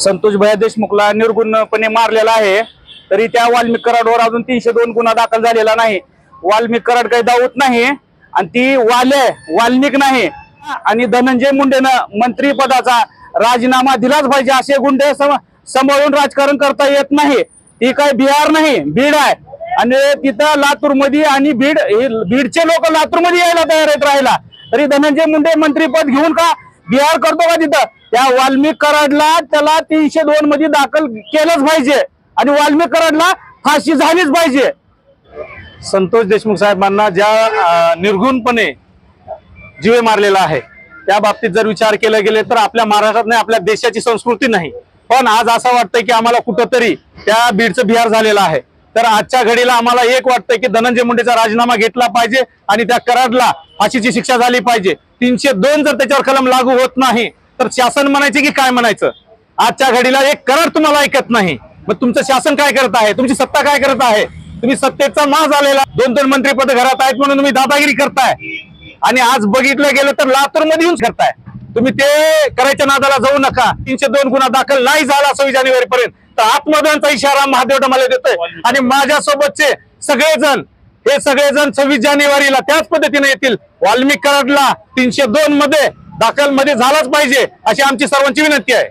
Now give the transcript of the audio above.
संतोष भया देशमुखला निर्गुणपणे मारलेला आहे. तरी त्या वाल्मिक कराडवर अजून तीनशे दोन गुन्हा दाखल झालेला नाही. वाल्मिक कराड काही दावत नाही आणि ती वाले वाल्मिक नाही. आणि धनंजय मुंडेनं मंत्रीपदाचा राजीनामा दिलाच पाहिजे असे गुंडे सांभाळून राजकारण करता येत नाही. ती काय बिहार नाही बीड आहे. आणि तिथं लातूरमध्ये आणि बीड भीडचे बीडचे लोक लातूरमध्ये यायला तयार आहेत राहायला. तरी धनंजय मुंडे मंत्रीपद घेऊन का बिहार करतो का तिथं? त्या वाल्मिक कराडला त्याला तीनशे दोन मध्ये दाखल केलंच पाहिजे. आणि वाल्मिक कराडला फाशी झालीच पाहिजे. संतोष देशमुख साहेबांना ज्या निर्गुणपणे जीवे मारलेला आहे त्या बाबतीत जर विचार केला गेले तर आपल्या महाराष्ट्रात नाही आपल्या देशाची संस्कृती नाही. पण आज असं वाटतंय की आम्हाला कुठंतरी त्या बीडचं बिहार झालेलं आहे. तर आजच्या घडीला आम्हाला एक वाटतंय की धनंजय मुंडेचा राजीनामा घेतला पाहिजे आणि त्या कराडला फाशीची शिक्षा झाली पाहिजे. तीनशे दोन जर त्याच्यावर कलम लागू होत नाही तर शासन म्हणायचे की काय म्हणायचं? आजच्या घडीला एक करार तुम्हाला ऐकत नाही. मग तुमचं शासन काय करत आहे? तुमची सत्ता काय करत आहे? तुम्ही सत्तेचा ना झालेला दोन दोन मंत्रीपद घरात आहेत म्हणून तुम्ही दादागिरी करताय. आणि आज बघितलं गेलं तर लातूरमध्ये येऊन करताय तुम्ही ते करायच्या नादाला जाऊ नका. तीनशे दोन गुन्हा दाखल नाही झाला सव्वीस जानेवारी पर्यंत. तर आत्मदानचा इशारा महादेव मला देतोय. आणि माझ्यासोबतचे सगळेजण हे सगळेजण सव्वीस जानेवारीला त्याच पद्धतीने येतील. वाल्मिक कराडला तीनशे दोन मध्ये दाखलमध्ये झालाच पाहिजे अशी आमची सर्वांची विनंती आहे.